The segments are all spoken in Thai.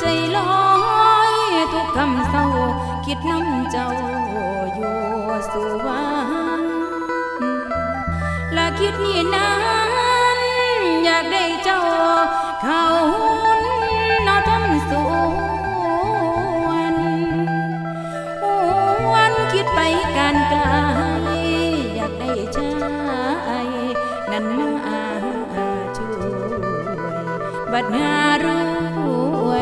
ใจลอยทุกคำเศร้า คิดน้ำเจ้าอยู่สุวรรณละคิดนี่นานอยากได้เจ้า เขานอทำสูวันวันคิดไปการไกลอยากได้ชายนั้นมาช่วยบัดหารู้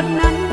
คนนั้น